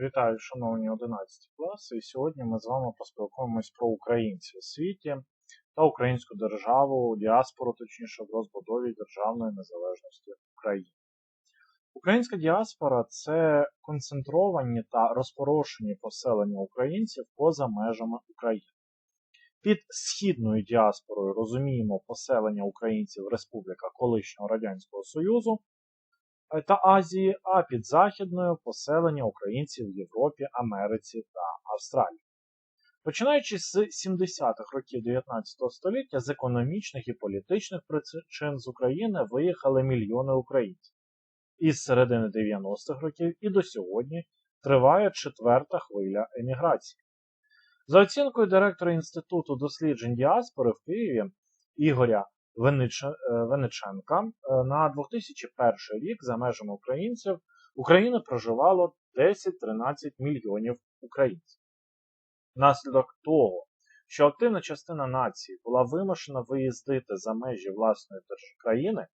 Вітаю, шановні 11 класи. І сьогодні ми з вами поспілкуємось про українців у світі та українську державу, діаспору, точніше, в розбудові державної незалежності України. Українська діаспора це концентровані та розпорошені поселення українців поза межами України. Під східною діаспорою розуміємо поселення українців в республіках колишнього Радянського Союзу та Азії, а під західною поселення українців в Європі, Америці та Австралії. Починаючи з 70-х років 19 століття, з економічних і політичних причин з України виїхали мільйони українців. Із середини 90-х років і до сьогодні триває четверта хвиля еміграції. За оцінкою директора Інституту досліджень діаспори в Києві Ігоря Вениченка е, на 2001 рік за межами українців України проживало 10-13 мільйонів українців. Внаслідок того, що активна частина нації була вимушена виїздити за межі власної країни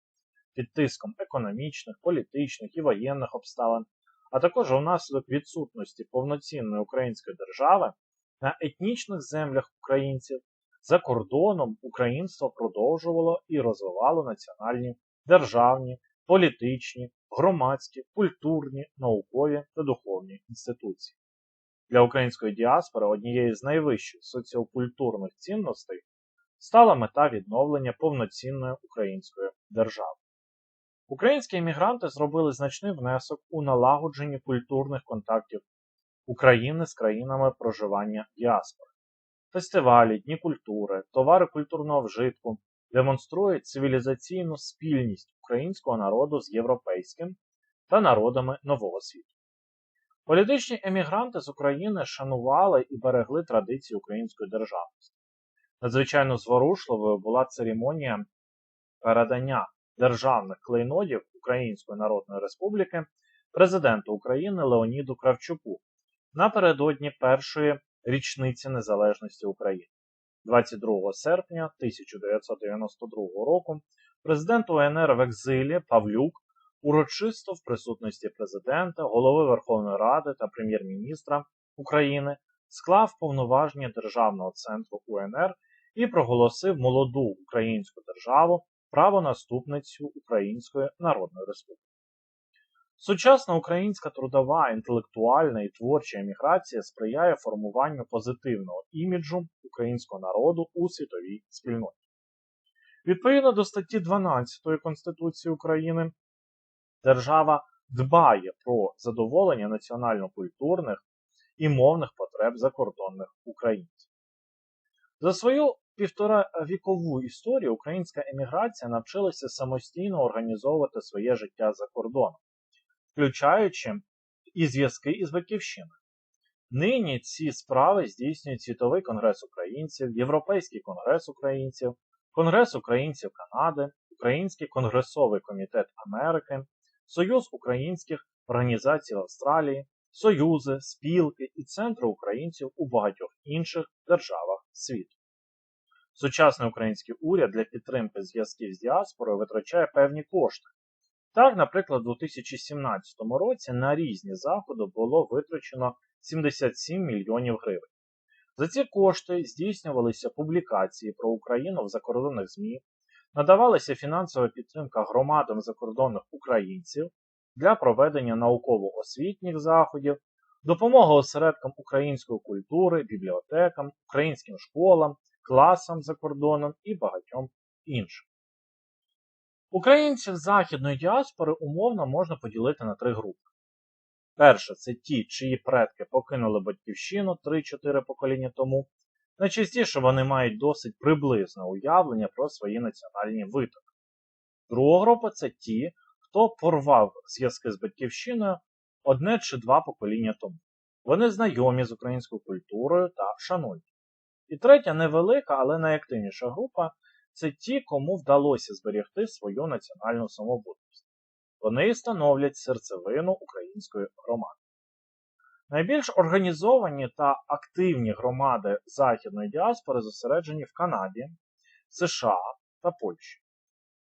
під тиском економічних, політичних і воєнних обставин, а також внаслідок відсутності повноцінної української держави на етнічних землях українців за кордоном українство продовжувало і розвивало національні, державні, політичні, громадські, культурні, наукові та духовні інституції. Для української діаспори однією з найвищих соціокультурних цінностей стала мета відновлення повноцінної української держави. Українські емігранти зробили значний внесок у налагодженні культурних контактів України з країнами проживання діаспори фестивалі, дні культури, товари культурного вжитку демонструють цивілізаційну спільність українського народу з європейським та народами Нового світу. Політичні емігранти з України шанували і берегли традиції української державності. Надзвичайно зворушливою була церемонія передання державних клейнодів Української Народної Республіки президенту України Леоніду Кравчуку напередодні першої річниці незалежності України. 22 серпня 1992 року президент УНР в екзилі Павлюк урочисто в присутності президента, голови Верховної Ради та прем'єр-міністра України склав повноваження Державного центру УНР і проголосив молоду українську державу правонаступницю Української Народної Республіки. Сучасна українська трудова, інтелектуальна і творча еміграція сприяє формуванню позитивного іміджу українського народу у світовій спільноті. Відповідно до статті 12 Конституції України, держава дбає про задоволення національно-культурних і мовних потреб закордонних українців. За свою півторавікову історію українська еміграція навчилася самостійно організовувати своє життя за кордоном включаючи і зв'язки із Батьківщиною. Нині ці справи здійснюють Світовий конгрес українців, Європейський конгрес українців, Конгрес українців Канади, Український конгресовий комітет Америки, Союз українських організацій Австралії, Союзи, спілки і центри українців у багатьох інших державах світу. Сучасний український уряд для підтримки зв'язків з діаспорою витрачає певні кошти, так, наприклад, у 2017 році на різні заходи було витрачено 77 мільйонів гривень. За ці кошти здійснювалися публікації про Україну в закордонних ЗМІ, надавалася фінансова підтримка громадам закордонних українців для проведення науково-освітніх заходів, допомога осередкам української культури, бібліотекам, українським школам, класам за кордоном і багатьом іншим. Українців західної діаспори умовно можна поділити на три групи. Перше, це ті, чиї предки покинули батьківщину 3-4 покоління тому. Найчастіше вони мають досить приблизне уявлення про свої національні витоки. Друга група це ті, хто порвав зв'язки з батьківщиною одне чи два покоління тому. Вони знайомі з українською культурою та шанують. І третя невелика, але найактивніша група це ті, кому вдалося зберегти свою національну самобутність. Вони становлять серцевину української громади. Найбільш організовані та активні громади західної діаспори зосереджені в Канаді, США та Польщі.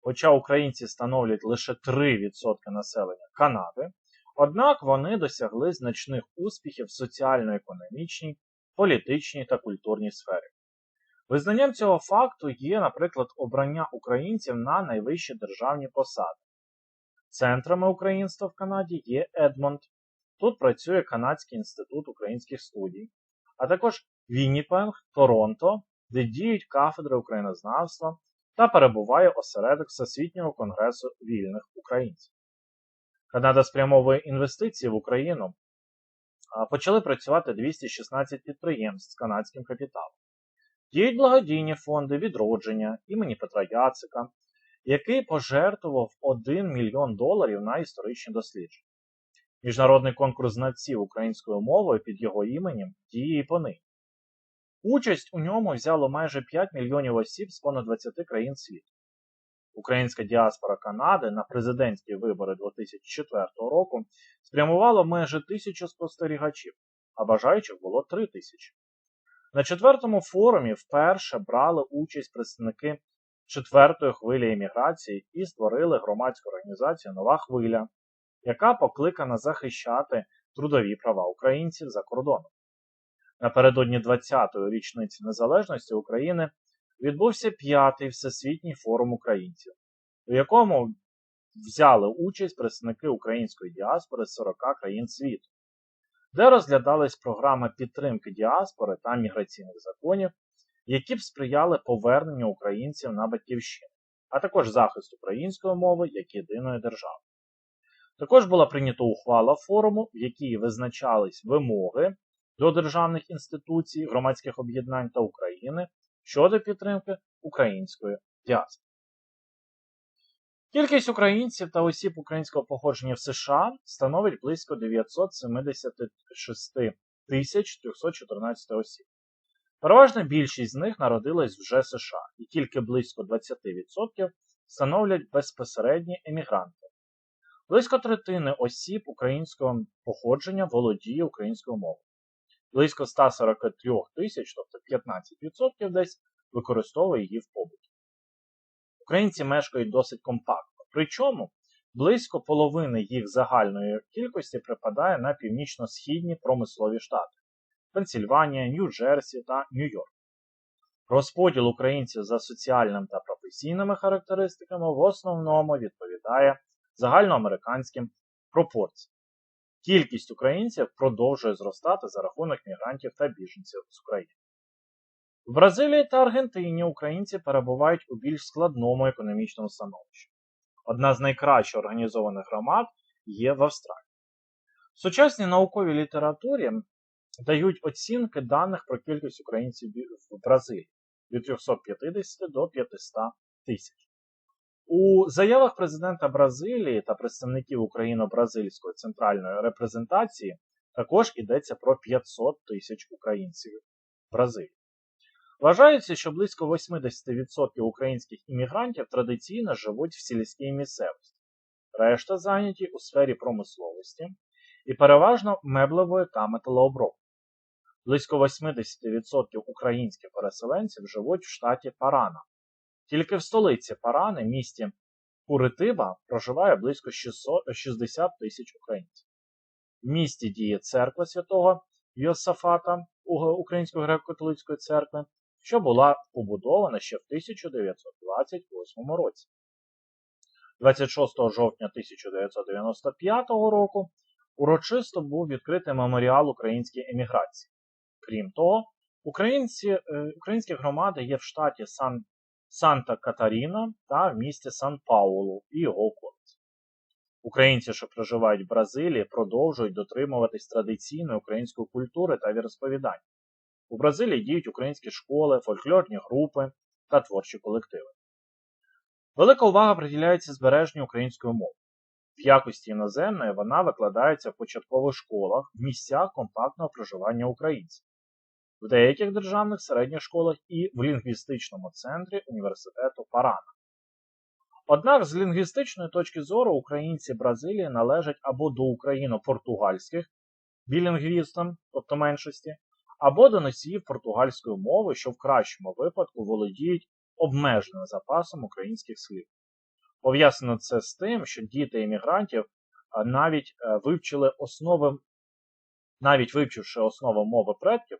Хоча українці становлять лише 3% населення Канади, Однак вони досягли значних успіхів в соціально-економічній, політичній та культурній сфері. Визнанням цього факту є, наприклад, обрання українців на найвищі державні посади. Центрами українства в Канаді є Едмонд. Тут працює Канадський інститут українських студій, а також Вінніпенг, Торонто, де діють кафедри українознавства та перебуває осередок Всесвітнього конгресу вільних українців. Канада спрямовує інвестиції в Україну. Почали працювати 216 підприємств з канадським капіталом. Діють благодійні фонди відродження імені Петра Яцика, який пожертвував 1 мільйон доларів на історичні дослідження. Міжнародний конкурс знавців українською мовою під його іменем діє і понині. Участь у ньому взяло майже 5 мільйонів осіб з понад 20 країн світу. Українська діаспора Канади на президентські вибори 2004 року спрямувала майже тисячу спостерігачів, а бажаючих було 3 тисячі. На четвертому форумі вперше брали участь представники четвертої хвилі еміграції і створили громадську організацію Нова хвиля, яка покликана захищати трудові права українців за кордоном. Напередодні 20-ї річниці незалежності України відбувся п'ятий всесвітній форум українців, у якому взяли участь представники української діаспори з 40 країн світу, де розглядались програми підтримки діаспори та міграційних законів, які б сприяли поверненню українців на батьківщину, а також захист української мови як єдиної держави. Також була прийнята ухвала форуму, в якій визначались вимоги до державних інституцій, громадських об'єднань та України щодо підтримки української діаспори. Кількість українців та осіб українського походження в США становить близько 976 тисяч 314 осіб. Переважна більшість з них народилась вже США, і тільки близько 20% становлять безпосередні емігранти. Близько третини осіб українського походження володіє українською мовою. Близько 143 тисяч, тобто 15% десь, використовує її в побуті. Українці мешкають досить компактно, причому близько половини їх загальної кількості припадає на північно-східні промислові штати Пенсільванія, Нью-Джерсі та Нью-Йорк. Розподіл українців за соціальними та професійними характеристиками в основному відповідає загальноамериканським пропорціям. Кількість українців продовжує зростати за рахунок мігрантів та біженців з України. В Бразилії та Аргентині українці перебувають у більш складному економічному становищі. Одна з найкраще організованих громад є в Австралії. В сучасній науковій літературі дають оцінки даних про кількість українців в Бразилії від 350 до 500 тисяч. У заявах президента Бразилії та представників Україно-бразильської центральної репрезентації також йдеться про 500 тисяч українців в Бразилії. Вважається, що близько 80% українських іммігрантів традиційно живуть в сільській місцевості, решта зайняті у сфері промисловості і переважно меблевої та металообробки. Близько 80% українських переселенців живуть в штаті Парана. Тільки в столиці Парани, місті Куритиба, проживає близько 60 тисяч українців. В місті діє церква святого Йосафата Української греко-католицької церкви, що була побудована ще в 1928 році. 26 жовтня 1995 року урочисто був відкритий меморіал українській еміграції. Крім того, українці, е, українські громади є в штаті Сан, Санта Катаріна та в місті Сан Паулу і околиці. Українці, що проживають в Бразилії, продовжують дотримуватись традиційної української культури та віросповідання. У Бразилії діють українські школи, фольклорні групи та творчі колективи. Велика увага приділяється збереженню української мови. В якості іноземної вона викладається в початкових школах в місцях компактного проживання українців, в деяких державних середніх школах і в лінгвістичному центрі університету Парана. Однак з лінгвістичної точки зору українці Бразилії належать або до україно-португальських білінгвістам, тобто меншості, або до носіїв португальської мови, що в кращому випадку володіють обмеженим запасом українських слів. Пов'язано це з тим, що діти іммігрантів навіть е, вивчили основи, навіть вивчивши основи мови предків,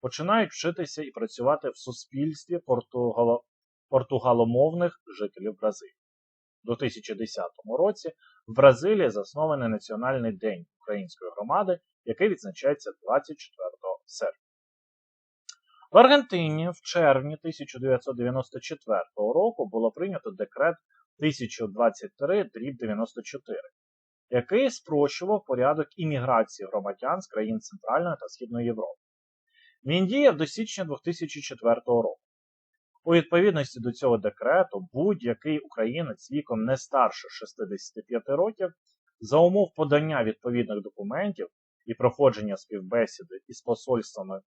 починають вчитися і працювати в суспільстві португало, португаломовних жителів Бразилії. У 2010 році в Бразилії заснований Національний день української громади, який відзначається 24 серпня. В Аргентині в червні 1994 року було прийнято декрет 1023 94 який спрощував порядок імміграції громадян з країн Центральної та Східної Європи. Він діяв до січня 2004 року. У відповідності до цього декрету будь-який українець віком не старше 65 років за умов подання відповідних документів і проходження співбесіди із посольствами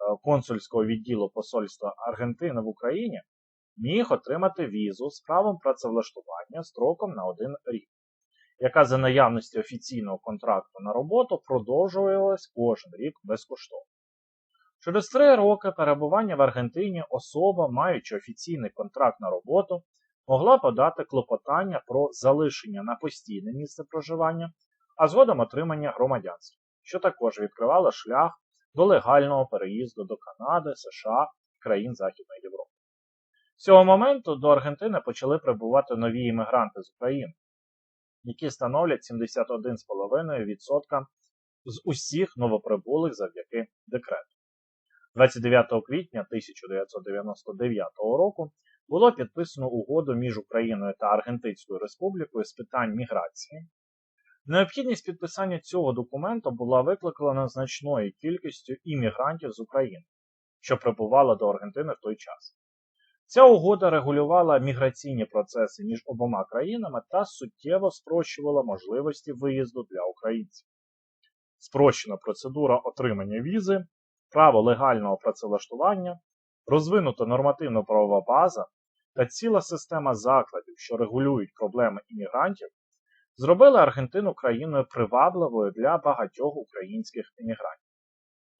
Е, консульського відділу Посольства Аргентини в Україні міг отримати візу з правом працевлаштування строком на один рік, яка за наявності офіційного контракту на роботу продовжувалась кожен рік безкоштовно. Через три роки перебування в Аргентині особа, маючи офіційний контракт на роботу, могла подати клопотання про залишення на постійне місце проживання, а згодом отримання громадянства, що також відкривало шлях до легального переїзду до Канади, США і країн Західної Європи. З цього моменту до Аргентини почали прибувати нові іммігранти з України, які становлять 71,5% з усіх новоприбулих завдяки декрету. 29 квітня 1999 року було підписано угоду між Україною та Аргентинською Республікою з питань міграції, Необхідність підписання цього документу була викликана значною кількістю іммігрантів з України, що прибували до Аргентини в той час. Ця угода регулювала міграційні процеси між обома країнами та суттєво спрощувала можливості виїзду для українців. Спрощена процедура отримання візи, право легального працевлаштування, розвинута нормативно правова база та ціла система закладів, що регулюють проблеми іммігрантів, зробили Аргентину країною привабливою для багатьох українських емігрантів.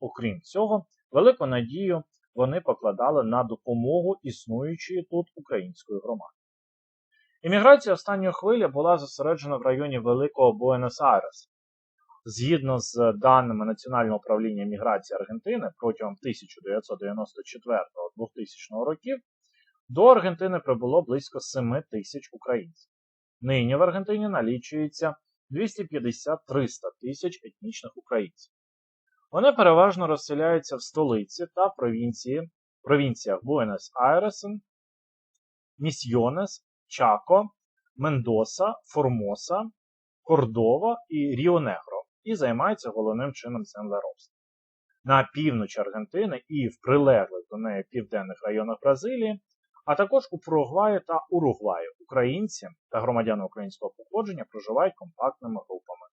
Окрім цього, велику надію вони покладали на допомогу існуючої тут української громади. Імміграція останньої хвилі була зосереджена в районі Великого Буенос-Айреса. Згідно з даними Національного управління міграції Аргентини протягом 1994-2000 років до Аргентини прибуло близько 7 тисяч українців. Нині в Аргентині налічується 250-300 тисяч етнічних українців. Вони переважно розселяються в столиці та провінції, провінціях Буенос-Айресен, Місьйонес, Чако, Мендоса, Формоса, Кордова і Ріо-Негро і займаються головним чином землеробством. На північ Аргентини і в прилеглих до неї південних районах Бразилії а також у Парагваї та Уругваї українці та громадяни українського походження проживають компактними групами,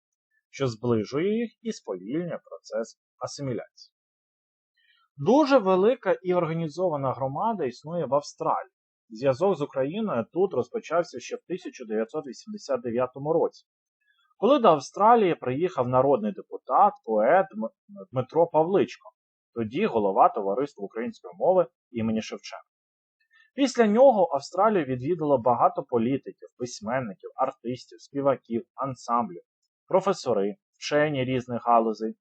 що зближує їх і сповільнює процес асиміляції. Дуже велика і організована громада існує в Австралії. Зв'язок з Україною тут розпочався ще в 1989 році, коли до Австралії приїхав народний депутат, поет Дмитро Павличко, тоді голова Товариства української мови імені Шевченка. Після нього Австралію відвідало багато політиків, письменників, артистів, співаків, ансамблів, професори, вчені різних галузей.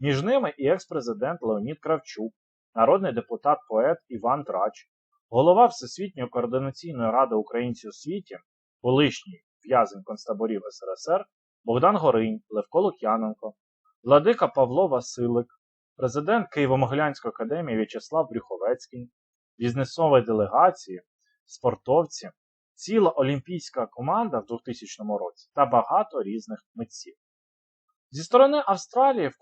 Між ними і екс-президент Леонід Кравчук, народний депутат поет Іван Трач, голова Всесвітньої координаційної ради українців у світі, колишній в'язень концтаборів СРСР Богдан Горинь, Левко Лук'яненко, владика Павло Василик, президент Києво-Могилянської академії В'ячеслав Брюховецький, бізнесові делегації, спортовці, ціла олімпійська команда в 2000 році та багато різних митців. Зі сторони Австралії в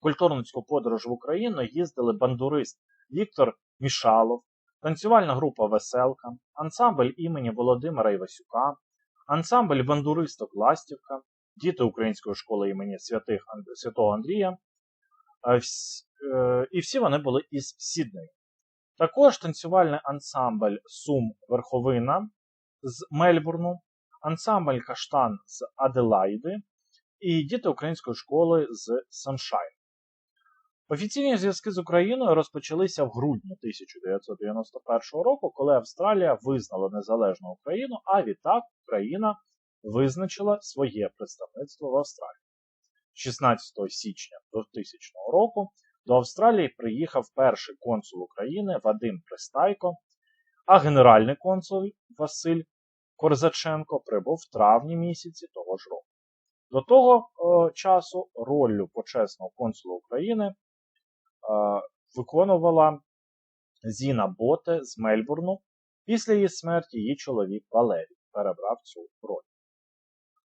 культурницьку подорож в Україну їздили бандурист Віктор Мішалов, танцювальна група Веселка, ансамбль імені Володимира Івасюка, ансамбль бандуристок Ластівка, діти Української школи імені Святих, Святого Андрія. Е, е, і всі вони були із Сіднею. Також танцювальний ансамбль Сум Верховина з Мельбурну, ансамбль Каштан з Аделаїди і діти української школи з Саншайн. Офіційні зв'язки з Україною розпочалися в грудні 1991 року, коли Австралія визнала незалежну Україну, а відтак Україна визначила своє представництво в Австралії. 16 січня 2000 року до Австралії приїхав перший консул України Вадим Пристайко, а генеральний консул Василь Корзаченко прибув в травні місяці того ж року. До того е, часу роль почесного консула України е, виконувала Зіна Боте з Мельбурну. Після її смерті її чоловік Валерій перебрав цю роль.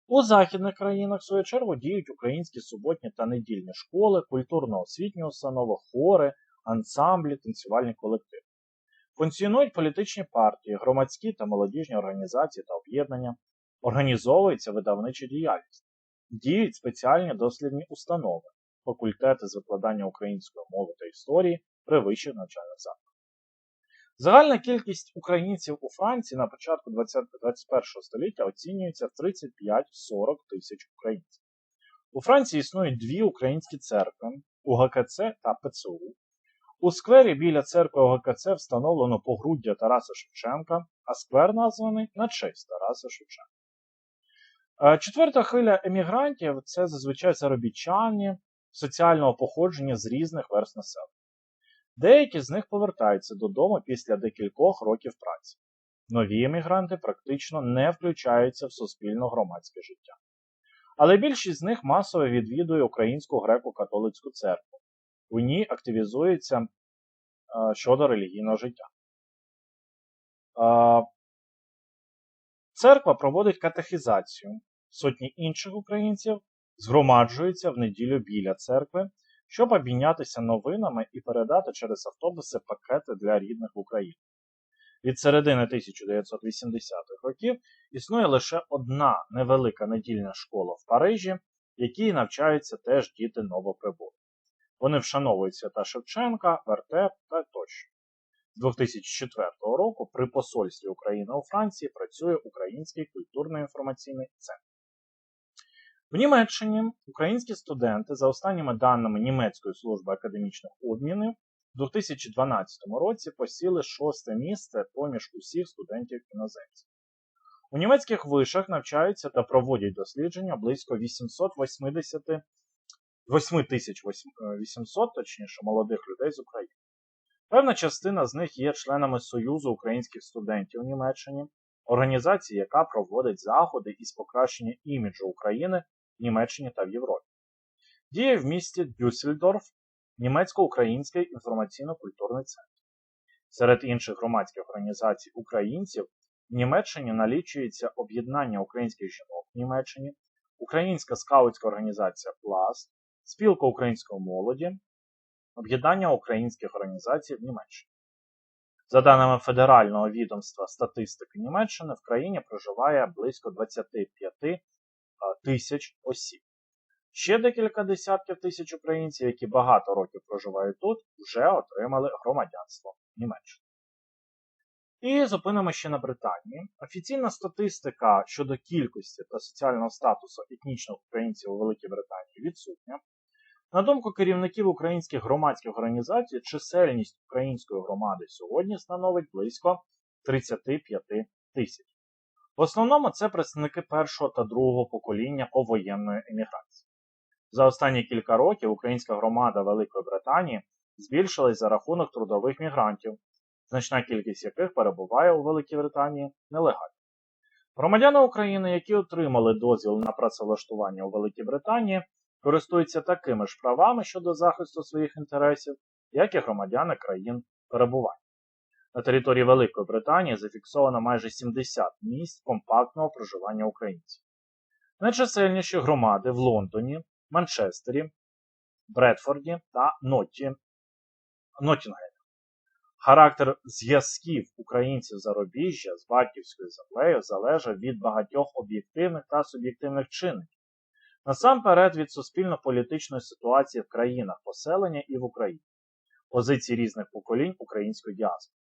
У західних країнах, в свою чергу, діють українські суботні та недільні школи, культурно-освітні установи, хори, ансамблі, танцювальні колективи. Функціонують політичні партії, громадські та молодіжні організації та об'єднання, організовується видавнича діяльність, діють спеціальні дослідні установи, факультети з викладання української мови та історії при вищих навчальних закладах. Загальна кількість українців у Франції на початку 20, 21 століття оцінюється в 35-40 тисяч українців. У Франції існують дві українські церкви УГКЦ та ПЦУ. У сквері біля церкви ОГКЦ встановлено погруддя Тараса Шевченка, а сквер названий на честь Тараса Шевченка. Е, четверта хвиля емігрантів це зазвичай заробітчани соціального походження з різних верст населення. Деякі з них повертаються додому після декількох років праці. Нові емігранти практично не включаються в суспільно-громадське життя. Але більшість з них масово відвідує Українську греко-католицьку церкву. У ній активізується е, щодо релігійного життя. Е, церква проводить катехізацію. Сотні інших українців згромаджуються в неділю біля церкви щоб обмінятися новинами і передати через автобуси пакети для рідних в Україні. Від середини 1980-х років існує лише одна невелика недільна школа в Парижі, в якій навчаються теж діти новоприбулих. Вони вшановують свята Шевченка, Вертеп та тощо. З 2004 року при посольстві України у Франції працює Український культурно-інформаційний центр. В Німеччині українські студенти, за останніми даними Німецької служби академічних обмінів, у 2012 році посіли шосте місце поміж усіх студентів іноземців. У німецьких вишах навчаються та проводять дослідження близько 880 8800, точніше, молодих людей з України. Певна частина з них є членами Союзу українських студентів у Німеччині, організації, яка проводить заходи із покращення іміджу України в Німеччині та в Європі. Діє в місті Дюссельдорф німецько-український інформаційно-культурний центр. Серед інших громадських організацій українців в Німеччині налічується об'єднання українських жінок в Німеччині, Українська скаутська організація Пласт, Спілка української молоді, об'єднання українських організацій в Німеччині. За даними Федерального відомства статистики Німеччини, в країні проживає близько 25 тисяч осіб. Ще декілька десятків тисяч українців, які багато років проживають тут, вже отримали громадянство Німеччини. І зупинимо ще на Британії. Офіційна статистика щодо кількості та соціального статусу етнічних українців у Великій Британії відсутня. На думку керівників українських громадських організацій, чисельність української громади сьогодні становить близько 35 тисяч. В основному це представники першого та другого покоління повоєнної еміграції. За останні кілька років українська громада Великої Британії збільшилась за рахунок трудових мігрантів, значна кількість яких перебуває у Великій Британії нелегально. Громадяни України, які отримали дозвіл на працевлаштування у Великій Британії, користуються такими ж правами щодо захисту своїх інтересів, як і громадяни країн перебування. На території Великої Британії зафіксовано майже 70 місць компактного проживання українців. Найчисельніші громади в Лондоні, Манчестері, Бредфорді та Нотті... Ноттінгемі. Характер зв'язків українців зарубіжжя з батьківською землею залежав від багатьох об'єктивних та суб'єктивних чинників, насамперед від суспільно-політичної ситуації в країнах поселення і в Україні, позиції різних поколінь української діаспори.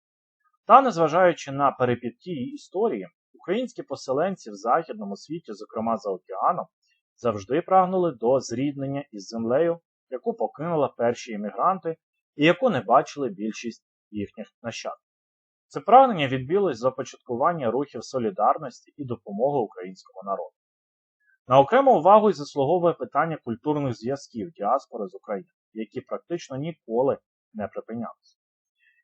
Та, незважаючи на перипетії історії, українські поселенці в західному світі, зокрема за океаном, завжди прагнули до зріднення із землею, яку покинули перші іммігранти і яку не бачили більшість їхніх нащадків. Це прагнення відбілось започаткування рухів солідарності і допомоги українському народу. На окрему увагу й заслуговує питання культурних зв'язків діаспори з Україною, які практично ніколи не припинялися.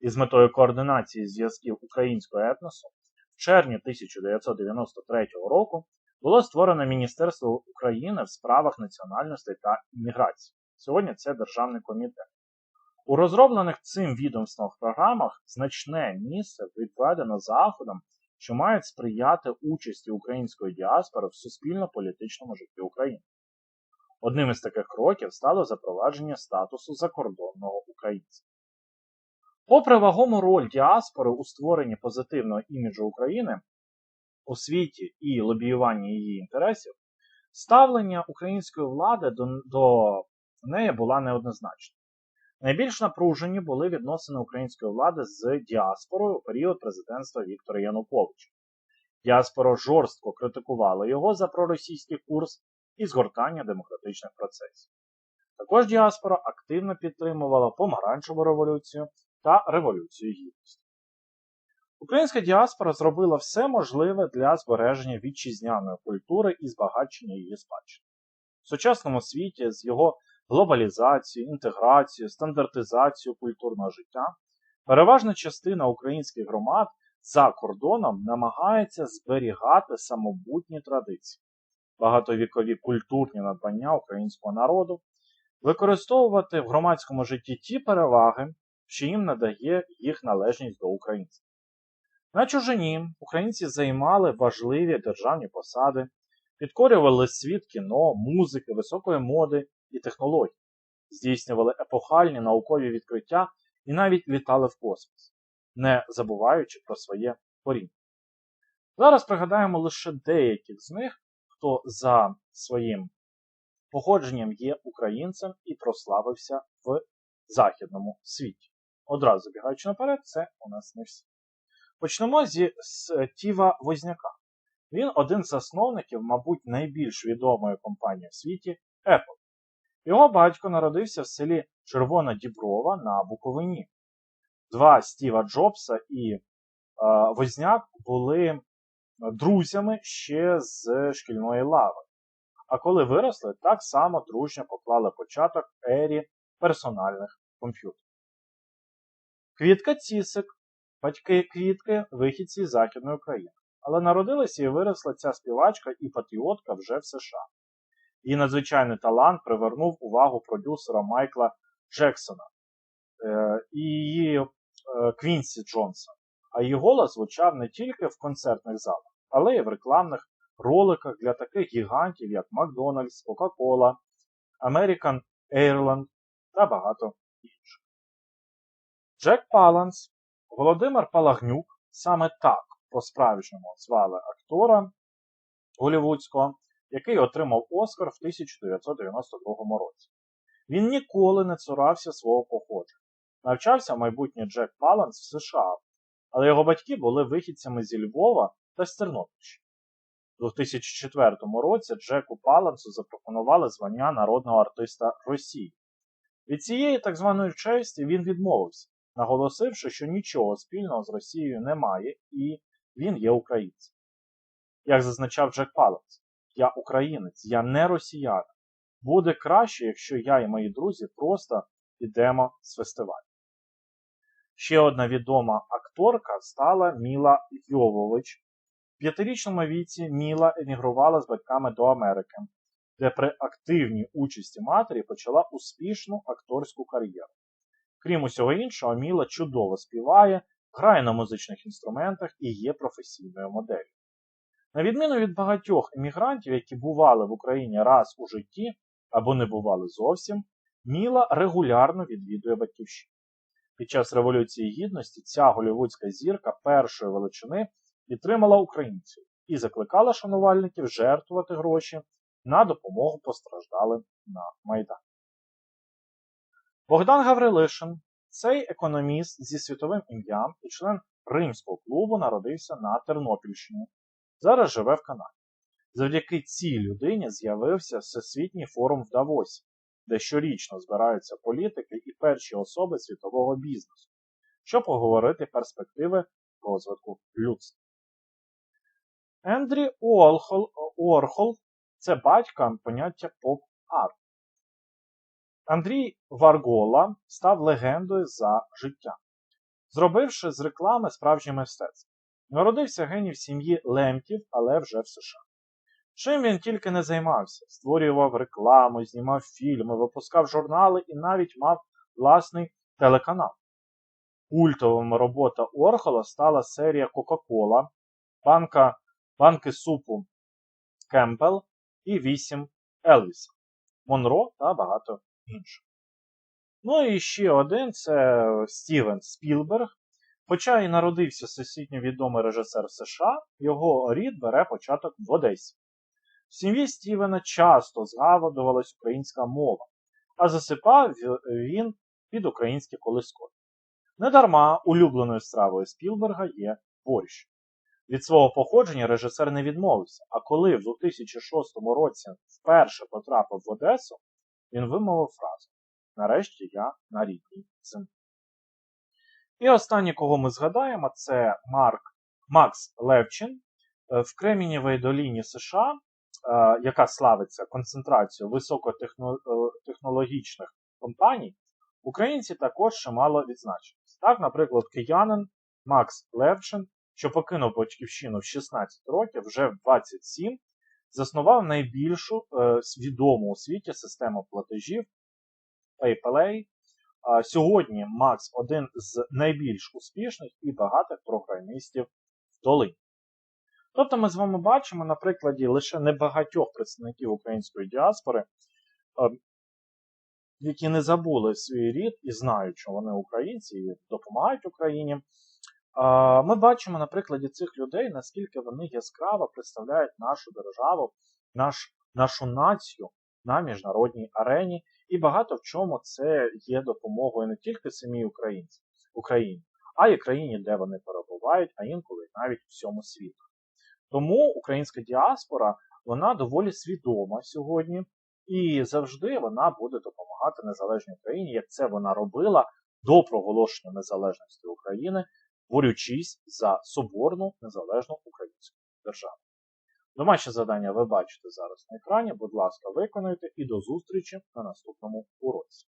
Із метою координації зв'язків українського етносу в червні 1993 року було створено Міністерство України в справах національностей та імміграції. Сьогодні це Державний комітет. У розроблених цим відомством програмах значне місце відведено заходам, що мають сприяти участі української діаспори в суспільно-політичному житті України. Одним із таких кроків стало запровадження статусу закордонного українця. Попри вагому роль діаспори у створенні позитивного іміджу України у світі і лобіюванні її інтересів, ставлення української влади до, до неї була неоднозначна. Найбільш напружені були відносини української влади з діаспорою у період президентства Віктора Януковича. Діаспора жорстко критикувала його за проросійський курс і згортання демократичних процесів. Також діаспора активно підтримувала помаранчеву революцію та Революцію Гідності. Українська діаспора зробила все можливе для збереження вітчизняної культури і збагачення її спадщини. В сучасному світі з його глобалізацією, інтеграцією, стандартизацією культурного життя переважна частина українських громад за кордоном намагається зберігати самобутні традиції, багатовікові культурні надбання українського народу, використовувати в громадському житті ті переваги, що їм надає їх належність до українців. На чужині українці займали важливі державні посади, підкорювали світ кіно, музики, високої моди і технологій, здійснювали епохальні наукові відкриття і навіть літали в космос, не забуваючи про своє коріння. Зараз пригадаємо лише деяких з них, хто за своїм походженням є українцем і прославився в західному світі. Одразу забігаючи наперед, це у нас не всі. Почнемо зі Стіва Возняка. Він один з засновників, мабуть, найбільш відомої компанії в світі Apple. Його батько народився в селі Червона Діброва на Буковині. Два Стіва Джобса і е, Возняк були друзями ще з шкільної лави. А коли виросли, так само дружньо поклали початок ері персональних комп'ютерів. Квітка Цісик, батьки Квітки, вихідці з Західної України. Але народилася і виросла ця співачка і патріотка вже в США. Її надзвичайний талант привернув увагу продюсера Майкла Джексона е, і її е, Квінсі Джонса. А її голос звучав не тільки в концертних залах, але й в рекламних роликах для таких гігантів, як Макдональдс, Кока-Кола, American Airlines та багато інших. Джек Паланс, Володимир Палагнюк, саме так по-справжньому звали актора голівудського, який отримав Оскар в 1992 році. Він ніколи не цурався свого походження. Навчався майбутній Джек Паланс в США, але його батьки були вихідцями зі Львова та з Тернопільщини. У 2004 році Джеку Палансу запропонували звання народного артиста Росії. Від цієї так званої честі він відмовився, наголосивши, що нічого спільного з Росією немає і він є українцем. Як зазначав Джек Паланс, я українець, я не росіянин. Буде краще, якщо я і мої друзі просто підемо з фестивалю. Ще одна відома акторка стала Міла Йовович. В п'ятирічному віці Міла емігрувала з батьками до Америки, де при активній участі матері почала успішну акторську кар'єру. Крім усього іншого, Міла чудово співає, грає на музичних інструментах і є професійною моделлю. На відміну від багатьох емігрантів, які бували в Україні раз у житті або не бували зовсім, Міла регулярно відвідує батьківщину. Під час Революції Гідності ця голівудська зірка першої величини підтримала українців і закликала шанувальників жертвувати гроші на допомогу постраждалим на Майдані. Богдан Гаврилишин, цей економіст зі світовим ім'ям і член Римського клубу народився на Тернопільщині. Зараз живе в Канаді. Завдяки цій людині з'явився Всесвітній форум в Давосі, де щорічно збираються політики і перші особи світового бізнесу, щоб поговорити перспективи розвитку людства. Ендрі Уорхол це батька поняття поп-арт. Андрій Варгола став легендою за життя, зробивши з реклами справжнє мистецтво. Народився геній в сім'ї Лемтів, але вже в США. Чим він тільки не займався, створював рекламу, знімав фільми, випускав журнали і навіть мав власний телеканал. Культовим робота Орхола стала серія Кока-Кола, банки супу Кемпел і 8 Елвіса, Монро та багато інших. Ну і ще один це Стівен Спілберг. Хоча і народився всесвітньо відомий режисер США, його рід бере початок в Одесі. В сім'ї Стівена часто згадувалась українська мова, а засипав він під українське колискові. Недарма улюбленою стравою Спілберга є борщ. Від свого походження режисер не відмовився, а коли в 2006 році вперше потрапив в Одесу, він вимовив фразу Нарешті я на рідній землі. І останнє, кого ми згадаємо, це Марк Макс Левчин в Кремінєвій доліні США, яка славиться концентрацією високотехнологічних компаній, українці також чимало відзначились. Так, наприклад, киянин Макс Левчин, що покинув батьківщину в 16 років, вже в 27 заснував найбільшу е, відому у світі систему платежів PayPal. Сьогодні Макс один з найбільш успішних і багатих програмістів в долині. Тобто ми з вами бачимо на прикладі лише небагатьох представників української діаспори, які не забули свій рід і знають, що вони українці і допомагають Україні. Ми бачимо на прикладі цих людей, наскільки вони яскраво представляють нашу державу, наш, нашу націю на міжнародній арені. І багато в чому це є допомогою не тільки самій українці, Україні, а й країні, де вони перебувають, а інколи навіть всьому світу. Тому українська діаспора вона доволі свідома сьогодні, і завжди вона буде допомагати незалежній Україні, як це вона робила до проголошення незалежності України, борючись за соборну незалежну українську державу. Домашнє завдання ви бачите зараз на екрані. Будь ласка, виконуйте і до зустрічі на наступному уроці.